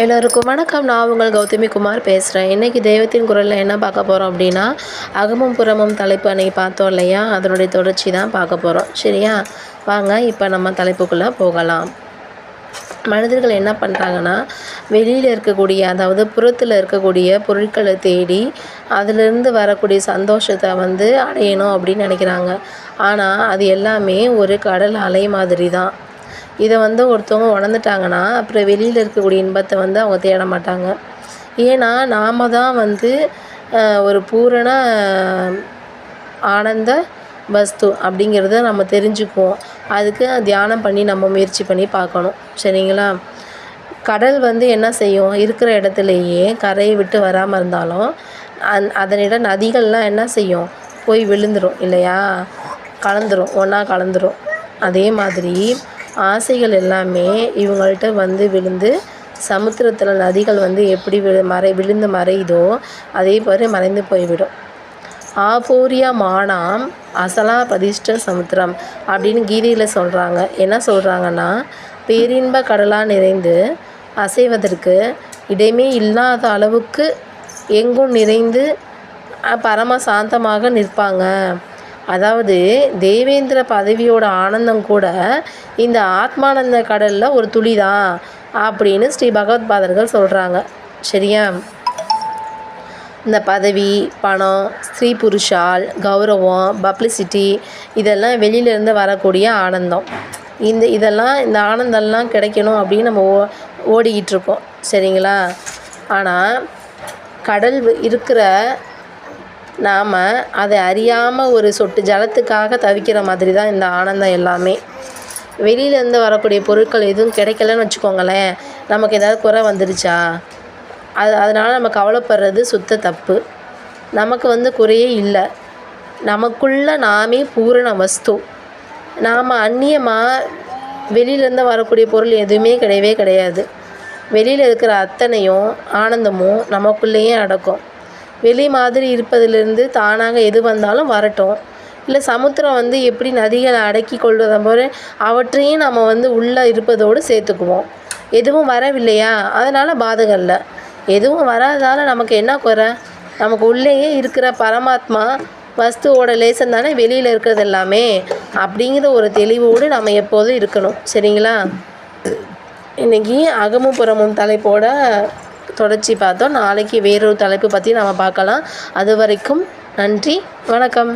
எல்லோருக்கும் வணக்கம். நான் உங்கள் கௌதமி குமார் பேசுகிறேன் இன்றைக்கி தெய்வத்தின் குரலில் என்ன பார்க்க போகிறோம் அப்படின்னா அகமும் புறமும் தலைப்பு அன்றைக்கி பார்த்தோம் இல்லையா? அதனுடைய தொடர்ச்சி தான் பார்க்க போகிறோம் சரியா? வாங்க இப்போ நம்ம தலைப்புக்குள்ளே போகலாம். மனிதர்கள் என்ன பண்ணுறாங்கன்னா வெளியில் இருக்கக்கூடிய அதாவது புறத்தில் இருக்கக்கூடிய பொருட்களை தேடி அதிலிருந்து வரக்கூடிய சந்தோஷத்தை வந்து அடையணும் அப்படின்னு நினைக்கிறாங்க. ஆனால் அது எல்லாமே ஒரு கடல் அலை மாதிரி தான். இதை வந்து ஒருத்தவங்க உணர்ந்துட்டாங்கன்னா அப்புறம் வெளியில் இருக்கக்கூடிய இன்பத்தை வந்து அவங்க தேட மாட்டாங்க. ஏன்னா நாம் தான் வந்து ஒரு பூரண ஆனந்த வஸ்து அப்படிங்கிறத நம்ம தெரிஞ்சுக்குவோம். அதுக்கு தியானம் பண்ணி நம்ம முயற்சி பண்ணி பார்க்கணும். சரிங்களா? கடல் வந்து என்ன செய்யும்? இருக்கிற இடத்துலையே கரையை விட்டு வராமல் இருந்தாலும் அந் அதனிட நதிகள்லாம் என்ன செய்யும்? போய் விழுந்துடும் இல்லையா? கலந்துரும் ஒன்றா கலந்துரும். அதே மாதிரி ஆசைகள் எல்லாமே இவங்கள்ட்ட வந்து விழுந்து சமுத்திரத்தில் நதிகள் வந்து எப்படி விழு மறை விழுந்து மறையுதோ அதே மாதிரி மறைந்து போய்விடும். ஆபூரிய மானாம் அசலா பதிஷ்ட சமுத்திரம் அப்படின்னு கீதையில் சொல்கிறாங்க என்ன சொல்கிறாங்கன்னா பேரின்ப கடலாக நிறைந்து அசைவதற்கு இடமே இல்லாத அளவுக்கு எங்கும் நிறைந்து பரம சாந்தமாக நிற்பாங்க. அதாவது தேவேந்திர பதவியோட ஆனந்தம் கூட இந்த ஆத்மானந்த கடலில் ஒரு துளி தான் அப்படின்னு ஸ்ரீ பகவத்பாதர்கள் சொல்கிறாங்க சரியா? இந்த பதவி பணம் ஸ்திரீ புருஷால் கௌரவம் பப்ளிசிட்டி இதெல்லாம் வெளியிலேருந்து வரக்கூடிய ஆனந்தம். இந்த இதெல்லாம் இந்த ஆனந்தம்லாம் கிடைக்கணும் அப்படின்னு நம்ம ஓ ஓடிக்கிட்டு இருக்கோம். சரிங்களா? ஆனால் கடல் இருக்கிற நாம் அதை அறியாமல் ஒரு சொட்டு ஜலத்துக்காக தவிக்கிற மாதிரி தான் இந்த ஆனந்தம் எல்லாமே. வெளியிலேருந்து வரக்கூடிய பொருட்கள் எதுவும் கிடைக்கலன்னு வச்சுக்கோங்களேன். நமக்கு ஏதாவது குறை வந்துருச்சா? அது அதனால் நம்ம கவலைப்படுறது சுத்த தப்பு. நமக்கு வந்து குறையே இல்லை. நமக்குள்ள நாமே பூரண வஸ்து. நாம் அந்நியமாக வெளியிலேருந்து வரக்கூடிய பொருள் எதுவுமே கிடையவே கிடையாது. வெளியில் இருக்கிற அத்தனையும் ஆனந்தமும் நமக்குள்ளேயே அடக்கும். வெளி மாதிரி இருப்பதிலிருந்து தானாக எது வந்தாலும் வரட்டும். இல்லை சமுத்திரம் வந்து எப்படி நதிகளை அடக்கி கொள்வதை போல அவற்றையும் நம்ம வந்து உள்ளே இருப்பதோடு சேர்த்துக்குவோம். எதுவும் வரவில்லையா? அதனால் பாதகம் இல்லை எதுவும் வராததால் நமக்கு என்ன குறை? நமக்கு உள்ளேயே இருக்கிற பரமாத்மா வஸ்துவோட லேசம் தானே வெளியில் இருக்கிறது எல்லாமே? அப்படிங்கிற ஒரு தெளிவோடு நம்ம எப்போதும் இருக்கணும். சரிங்களா? இன்றைக்கி அகமும் புறமும் தலைப்போட தொடர்ச்சி பார்த்தோம். நாளைக்கு வேறொரு தலைப்பு பற்றி நம்ம பார்க்கலாம். அது வரைக்கும் நன்றி. வணக்கம்.